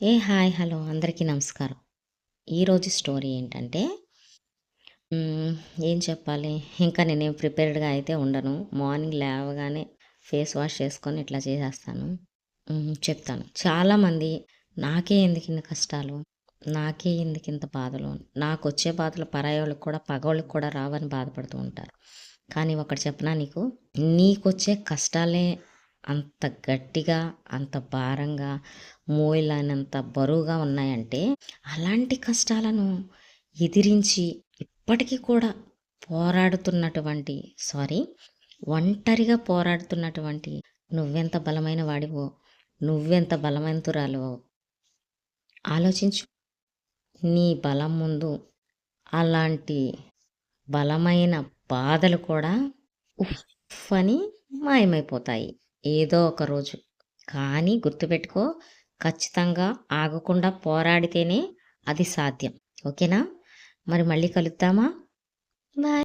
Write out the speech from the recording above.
ఏ hi hello అందరికీ నమస్కారం. ఈరోజు స్టోరీ ఏంటంటే ఏం చెప్పాలి? ఇంకా నేనేం ప్రిపేర్డ్గా అయితే ఉండను. మార్నింగ్ లేవగానే ఫేస్ వాష్ చేసుకొని ఇట్లా చేసేస్తాను. చెప్తాను. చాలామంది నాకే ఎందుకు ఇన్ని కష్టాలు? నాకే ఎందుకు ఇంత బాధలు? నాకు వచ్చే బాధలు పరాయోళ్ళకి కూడా పగోళ్ళకి కూడా రావని బాధపడుతూ ఉంటారు. కానీ ఒకటి చెప్పనా నీకు? నీకొచ్చే కష్టాలే అంత గట్టిగా అంత భారంగా మోయలైనంత బరువుగా ఉన్నాయంటే అలాంటి కష్టాలను ఎదిరించి ఇప్పటికీ కూడా పోరాడుతున్నటువంటి సారీ ఒంటరిగా పోరాడుతున్నటువంటి నువ్వెంత బలమైన వాడివో నువ్వెంత బలవంతురాలివో ఆలోచించు. నీ బలం ముందు అలాంటి బలమైన బాధలు కూడా ఉఫ్ అని మాయమైపోతాయి. ఏదో ఒక రోజు. కానీ గుర్తుపెట్టుకో ఖచ్చితంగా ఆగకుండా పోరాడితేనే అది సాధ్యం. ఓకేనా? మరి మళ్ళీ కలుద్దామా? బాయ్.